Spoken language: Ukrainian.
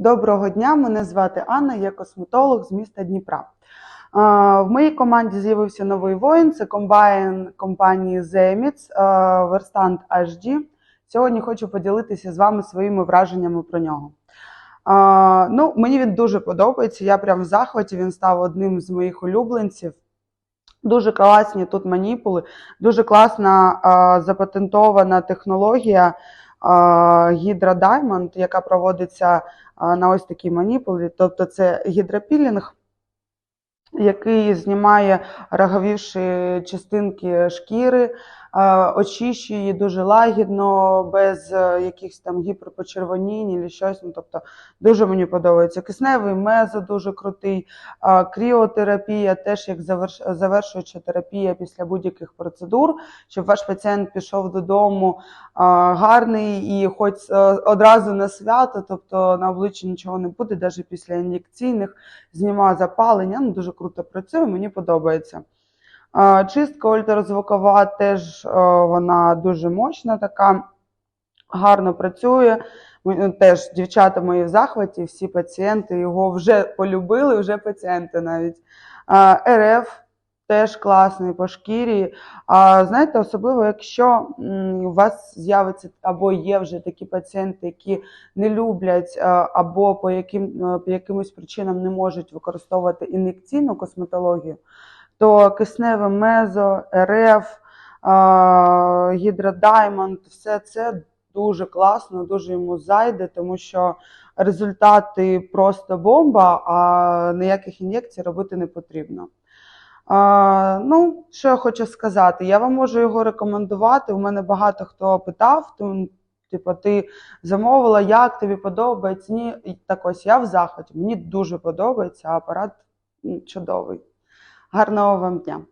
Доброго дня, мене звати Анна, я косметолог з міста Дніпра. В моїй команді з'явився новий воїн. Це комбайн компанії Zemits, Верстант HD. Сьогодні хочу поділитися з вами своїми враженнями про нього. Ну, мені він дуже подобається. Я прям в захваті. Він став одним з моїх улюбленців. Дуже класні тут маніпули, дуже класна запатентована технологія а, Даймонд, яка проводиться на ось такій маніпулі. Тобто це гідропілінг, який знімає роговіші частинки шкіри, очищує її дуже лагідно, без е, якихось там гіперпочервонінь чи щось. Ну, тобто дуже мені подобається. Кисневий мезо дуже крутий. Кріотерапія теж як завершуюча терапія після будь-яких процедур, щоб ваш пацієнт пішов додому гарний і хоч е, одразу на свято, тобто на обличчі нічого не буде, навіть після ін'єкційних, знімає запалення. Ну, дуже круто працює, мені подобається. Чистка ультразвукова теж е, вона дуже мощна така, гарно працює. Ну, Теж дівчата мої в захваті, всі пацієнти його вже полюбили, вже пацієнти навіть. РФ теж класний по шкірі. А знаєте, особливо, якщо у вас з'явиться або є вже такі пацієнти, які не люблять або по, яким, е, по якимось причинам не можуть використовувати ін'єкційну косметологію, то кисневе мезо, РФ, гідродаймонд, все це дуже класно, дуже йому зайде, тому що результати просто бомба, а ніяких ін'єкцій робити не потрібно. А, ну, що я хочу сказати, я вам можу його рекомендувати. У мене багато хто питав, то, типу, ти замовила, як тобі подобається? Ні, так ось я в захваті. Мені дуже подобається, апарат чудовий. Гарного вам дня!